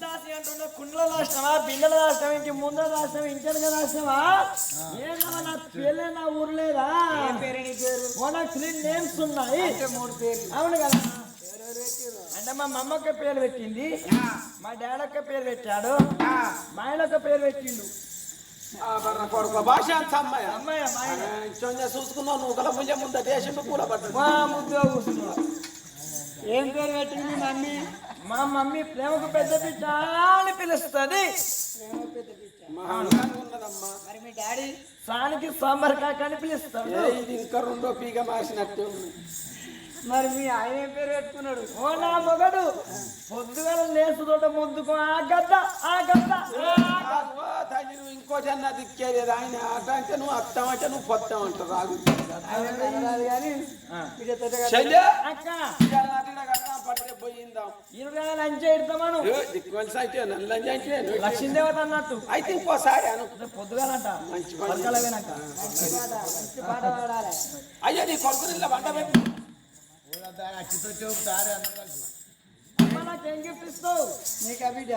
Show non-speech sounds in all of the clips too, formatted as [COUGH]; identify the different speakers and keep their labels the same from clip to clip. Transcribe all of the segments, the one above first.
Speaker 1: దాసి? కుండల రాష్ట్రమా బిందెల రాష్ట్రం ఇంటి ముందర రాష్ట్రం ఇంటనక రాష్ట్రమా ఏంటమ్మా నా పేర్లే నా ఊరు లేదా?
Speaker 2: పేరు నీ పేరు?
Speaker 1: మనకు త్రీ నేమ్స్ ఉన్నాయి. అవును కదా? అంటే మా మమ్మక్క పేరు పెట్టింది. మా డాడీ పేరు పెట్టాడు. మా ఆయన పేరు పెట్టిండు.
Speaker 3: భాష అమ్మాయి?
Speaker 1: అమ్మాయి
Speaker 3: చూసుకున్నావు నువ్వు ముంజ ముంద దేశం
Speaker 1: మా ముద్దు కూర్చున్నాడు.
Speaker 2: ఏం పేరు పెట్టింది మమ్మీ?
Speaker 1: మా మమ్మీ ప్రేమకు పెద్ద బిడ్డ అని పిలుస్తుంది.
Speaker 2: మరి మీ డాడీ?
Speaker 1: సానికి సాంబార్ కాక అని పిలుస్తాడు.
Speaker 3: ఇది ఇంకా రెండో పీగ మార్చినట్టే
Speaker 2: మరి మీ ఆయన ఏం పేరు పెట్టుకున్నాడు?
Speaker 1: ఓ నా మొగడు. పొద్దుగల లేచుదోట ముద్దుకో ఆ గద్ద ఆ గద్ద.
Speaker 3: నువ్వు ఇంకో జన్న దిక్కేది ఆయన అట్ట అంటే నువ్వు అత్తం అంటే నువ్వు పొత్తం అంట రాదు.
Speaker 2: ఆయన కనరాదు కానీ బిడ్డతో
Speaker 3: శల్య
Speaker 1: అక్క.
Speaker 3: పడితే పోయిందాం
Speaker 1: ఇరుగా లంచ్ ఎడతామను
Speaker 3: ఏ, దిక్కుమలిసి అయితే నన్ను లంచ్ నువ్వు-
Speaker 1: లక్ష్మీదేవత అన్నట్టు.
Speaker 3: అయితే ఇంకోసారి అను.
Speaker 1: పొద్దుగాలంట.
Speaker 3: మంచి అయ్యా నీ కొడుకు నిల్ల వంట పెట్టి.
Speaker 1: నాకేం గిఫ్ట్ ఇస్తావు?
Speaker 2: నీకు ఆ బిడ్డ.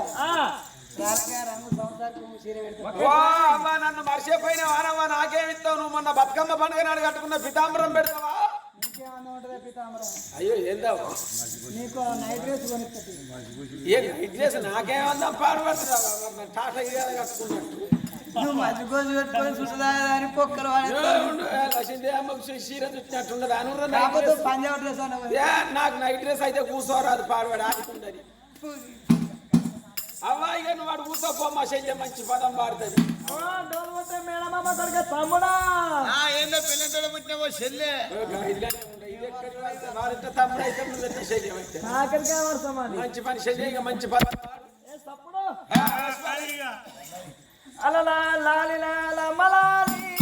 Speaker 3: నన్ను మర్చిపోయిన వానమ్మా నాకేమిస్తావు నువ్వు మొన్న బతుకమ్మ పండుగ నాడు కట్టుకున్న పితాంబరం పెడతావా? అయ్యో ఏందావు
Speaker 2: నీకు నైట్ డ్రెస్ కొనిస్తుంది
Speaker 3: ఏ నైట్ డ్రెస్ నాకేమన్నా పాడబడుతున్నా టాటా ఇరియాలు కట్టుకున్నట్టు.
Speaker 2: నువ్వు మంచి గోజు పెట్టుకొని అని పొక్కలు
Speaker 3: చీర
Speaker 2: కాకపోతే
Speaker 3: డ్రెస్.
Speaker 2: పంజాబ్ డ్రెస్ అన్న
Speaker 3: ఏ, నాకు నైట్ డ్రెస్ అయితే కూర్చోరాదు పాడవాడు ఆడుకుంటది. అవ్వా ఇక నువ్వు వాడు కూర్చోపో మా శల్యం మంచి పదం పాడుతుంది.
Speaker 1: తమ్ముడా.
Speaker 4: ఏందో పిల్లలు పుట్టినవో
Speaker 3: శల్యం.
Speaker 1: నాకరికే వర్షం
Speaker 3: మంచి పని ఇక మంచి
Speaker 1: తప్పుడు అలలా లాలి లాల మలాలి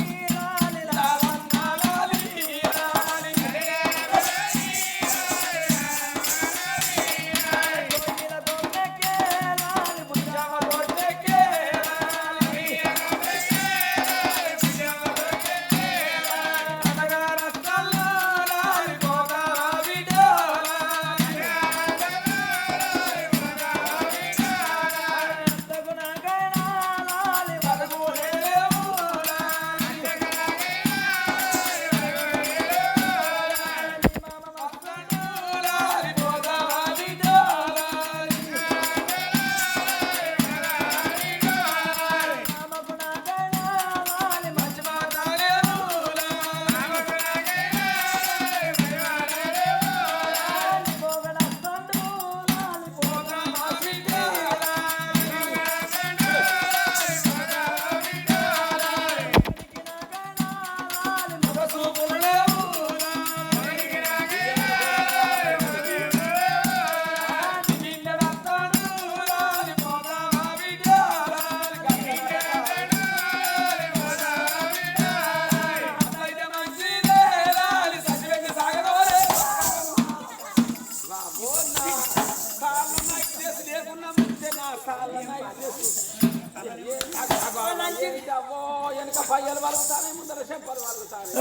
Speaker 3: వెనక పయ్యలు వలుగుతానే ముందర చెంపలు వలుగుతానే.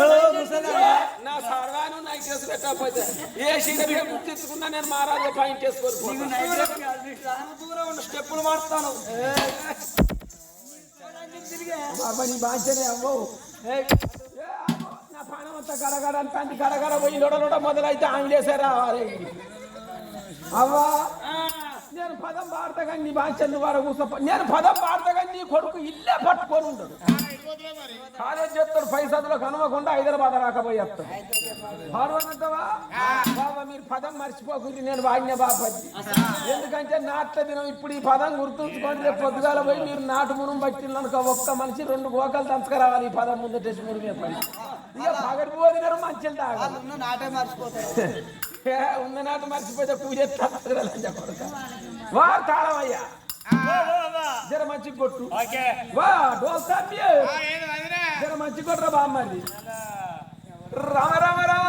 Speaker 3: నా సర్వాను నైట్ డ్రెస్ పెట్టకపోతే. ఏ సీనియర్ గుర్తించుకున్నా నేను మహారాజు పాయింట్ చేసుకొని దూరం ఉన్న స్టెప్పులు మారుతాను. బాబా నీ బాధ్యత అవ్వవు. ఏ, అవ్వో, నా పానం అంతా గడగడ పోయి లొడ లొడ మొదలైతే ఆంగ్లేసే రావాలి. అవ్వా. నేను పదం పాడతా కానీ నీ బాధ్యత వాడు కూర్చో నేను పదం పాడతా కానీ నీ కొడుకు ఇల్లే పట్టుకొని ఉండదు కాలేజ్ చేస్తాడు పై చదువులకు కనవకుండా హైదరాబాద్ పాడవనంటావా? బాబా మీరు పదం మర్చిపోకుంది నేను వాడిన బాపతి. ఎందుకంటే నాట్ల దినం ఇప్పుడు ఈ పదం గుర్తుంచుకోండి రేపు పొద్దుగాల పోయి మీరు నాటు మునం పట్టిననుకో ఒక్క మనిషి రెండు గోకలు దంచుకురావాలి ఈ పదం ముందు టెస్ట్ మురు మీద పడి. ఇక పగటి పోదినారు మంచిలు తాగాలి
Speaker 2: నాటే మర్చిపోతారు. [LAUGHS]
Speaker 3: ఉన్న నాటు మర్చిపోతే పూజ వా తాళమయ్యా. జర మంచి కొట్టు. వా డోల్తా జర మంచి కొట్రా బామ్మది రామ రామ రామ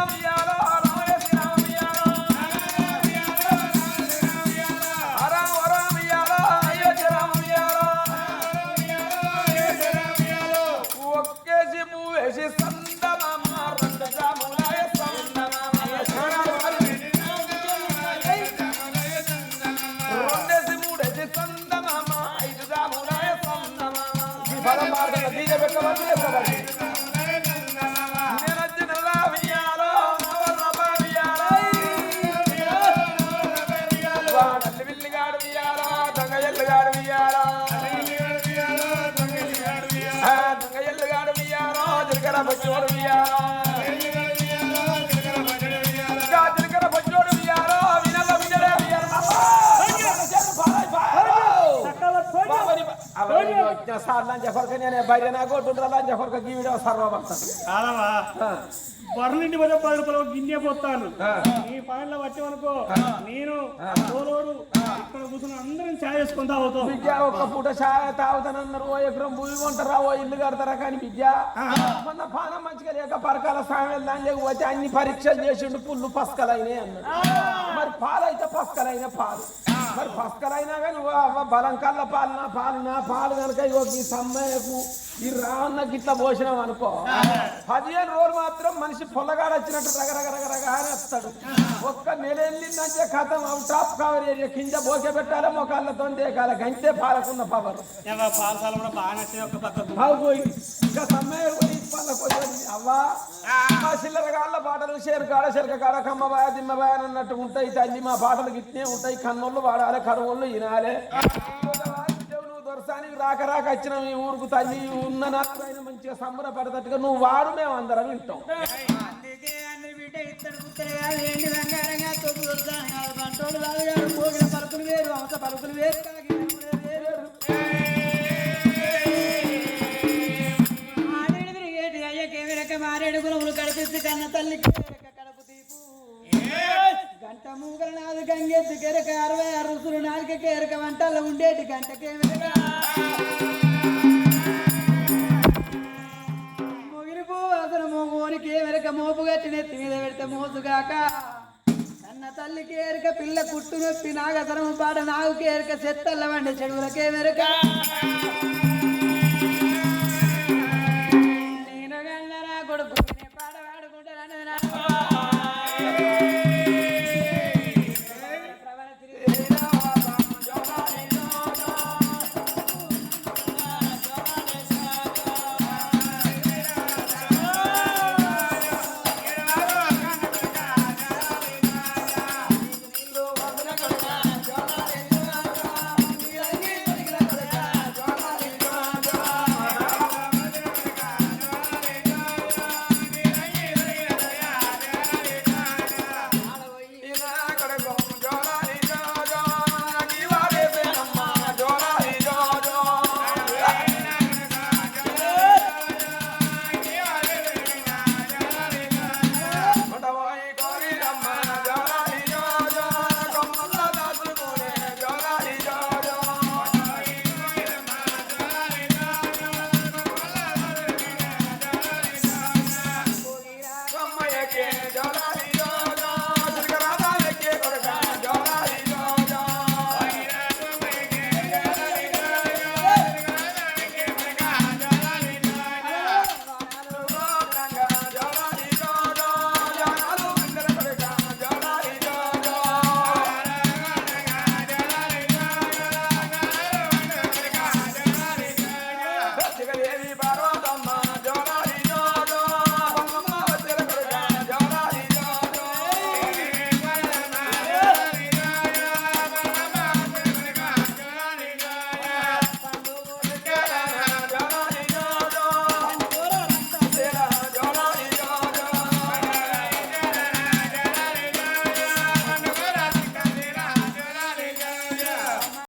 Speaker 3: సార్ లంచ కొరక నేను బయట నా కొట్టుండ్రా లంచ కొరక గీవిడ సర్వభక్త
Speaker 5: కాదవా బర్రెలింటి పోతే పది రూపాయలు గిన్నె పోతాను నీ పనుల్లో వచ్చేవనుకో నేను తోలోడు ఇక్కడ కూర్చుని అందరం ఛాయ్ వేసుకొని తాగుతాం
Speaker 3: బిడ్డ ఒక్క పూట చాయ తాగుతానన్నారు ఓ ఎకరం భూమి కొంటారా ఓ ఇల్లు కడతారా కానీ బిడ్డ మొన్న పానం మంచిగా లేక పరకాల సామెలు దాని లేకపోతే అన్ని పరీక్షలు చేసిండు పుల్లు పసకలైనాయి అన్నాడు మరి పాలు అయితే పసకలైన పాలు మరి పసకలైనా కానీ ఓ అవ్వ బలం కల్ల పాలన పాలన పాలు కనుక ఇగో ఈ సమ్మయ్యకు ఈ రావన్న గిట్ల పోసినాం అనుకో పదిహేను రోజులు మాత్రం మనిషి పొల్లగాడు వచ్చినట్టు రగరగ రగరగ అని వస్తాడు. ఒక్క నెల వెళ్ళిందంటే కథం టాప్ కవర్ ఏరియా కింద బోకే పెట్టాలి మొకాళ్ళతో దేకాల గంటే పాలకున్న పవర్
Speaker 5: పాలసాల కూడా బాగా
Speaker 3: మా పాటలు షేరు కాడ చెరక కాడ కమ్మ బాయ అన్నట్టు ఉంటాయి. తల్లి మా పాటలు గిట్నే ఉంటాయి. కన్నోళ్ళు వాడాలి కరువుళ్ళు వినాలి దొరసానికి రాక రాక వచ్చిన ఈ ఊరుకు తల్లి ఉన్న నాకైనా మంచిగా సంబరపడతట్టుగా నువ్వు వాడు మేము అందరం వింటాం.
Speaker 2: పలుకులు వేరు బిడ్డ పలుకులు వేరు. కడిపిస్తే కన్న తల్లికి గంట మూగల నాది గంగెత్తి కెరక అరవై ఆరు రుసులు నాలుక కేరక వంటల్లో ఉండేటి గంటకేమి మొగిలి పువ్వు అసలు వెనక మోపు గట్టి నెత్తి మీద పెడితే మోసుగాక. అన్న తల్లికి ఎరక పిల్ల కుట్టు నొప్పి నాగసరము పాట నాగుకి ఎరక చెత్తల్ల వండి చెడువులకే వెరక.